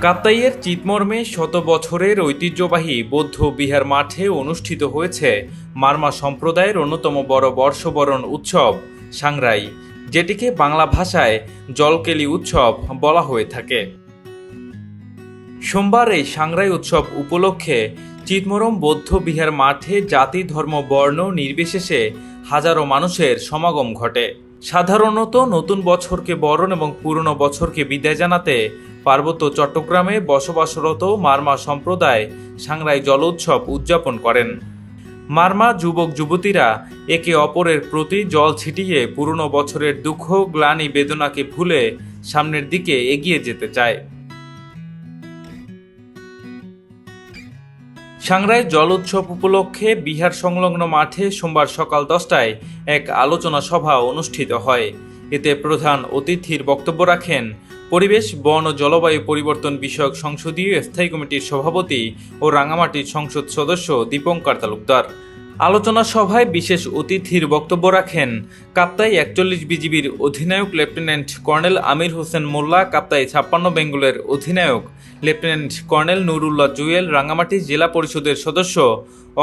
কাপ্তাইয়ের চিতমর্মে শত বছরের ঐতিহ্যবাহী বৌদ্ধ বিহার মাঠে অনুষ্ঠিত হয়েছে মারমা সম্প্রদায়ের অন্যতম বড় বর্ষবরণ উৎসব, সাংরাই, যেটিকে বাংলা ভাষায় জলকেলি উৎসব বলা হয়ে থাকে। সোমবার এই সাংরাই উৎসব উপলক্ষে চিতমরম বৌদ্ধ বিহার মাঠে জাতি, ধর্ম, বর্ণ নির্বিশেষে হাজারো মানুষের সমাগম ঘটে। সাধারণত নতুন বছরকে বরণ এবং পুরনো বছরকে বিদায় জানাতে পার্বত্য চট্টগ্রামে বসবাসরত মারমা সম্প্রদায় সাংরাই জল উৎসব উদযাপন করেন। মারমা যুবক যুবতীরা একে অপরের প্রতি জল ছিটিয়ে পুরনো বছরের দুঃখ, গ্লানি বেদনাকে ভুলে সামনের দিকে এগিয়ে যেতে চায়। সাংরাই জল উৎসব উপলক্ষে বিহার সংলগ্ন মাঠে সোমবার সকাল দশটায় এক আলোচনা সভা অনুষ্ঠিত হয়। এতে প্রধান অতিথির বক্তব্য রাখেন পরিবেশ, বন ও জলবায়ু পরিবর্তন বিষয়ক সংসদীয় স্থায়ী কমিটির সভাপতি ও রাঙামাটির সংসদ সদস্য দীপঙ্কর তালুকদার। আলোচনা সভায় বিশেষ অতিথির বক্তব্য রাখেন কাপ্তাই একচল্লিশ বিজিবির অধিনায়ক লেফটেন্যান্ট কর্নেল আমির হোসেন মোল্লা, কাপ্তাই ছাপ্পান্ন বেঙ্গলের অধিনায়ক লেফটেন্যান্ট কর্নেল নুরুল্লাহ জুয়েল রাঙ্গামাটি জেলা পরিষদের সদস্য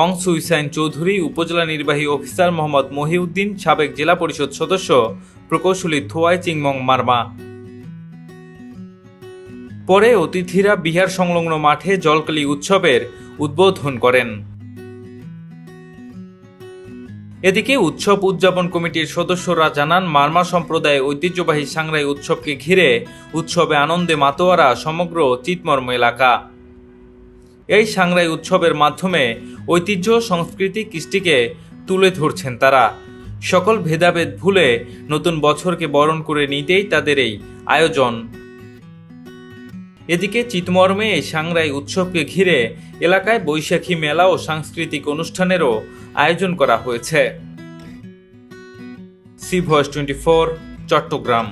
অং সুইসাইন চৌধুরী, উপজেলা নির্বাহী অফিসার মোহাম্মদ মহিউদ্দিন, সাবেক জেলা পরিষদ সদস্য প্রকৌশলী থোয়াই চিংমং মারমা। পরে অতিথিরা বিহার সংলগ্ন মাঠে জলকালি উৎসবের উদ্বোধন করেন। এদিকে উৎসব উদযাপন কমিটির সদস্যরা জানান, মারমা সম্প্রদায় ঐতিহ্যবাহী সাংরাই উৎসবকে ঘিরে উৎসবে আনন্দে মাতোয়ারা সমগ্র চিতমর্ম এলাকা। এই সাংরাই উৎসবের মাধ্যমে ঐতিহ্য, সংস্কৃতি, কৃষ্টিকে তুলে ধরছেন তারা। সকল ভেদাভেদ ভুলে নতুন বছরকে বরণ করে নিতেই তাদের এই আয়োজন। এদিকে চিতমর্মে এই সাংরাই উৎসবকে ঘিরে এলাকায় বৈশাখী মেলা ও সাংস্কৃতিক অনুষ্ঠানেরও আয়োজন করা হয়েছে। C voice twenty four, Chittagong.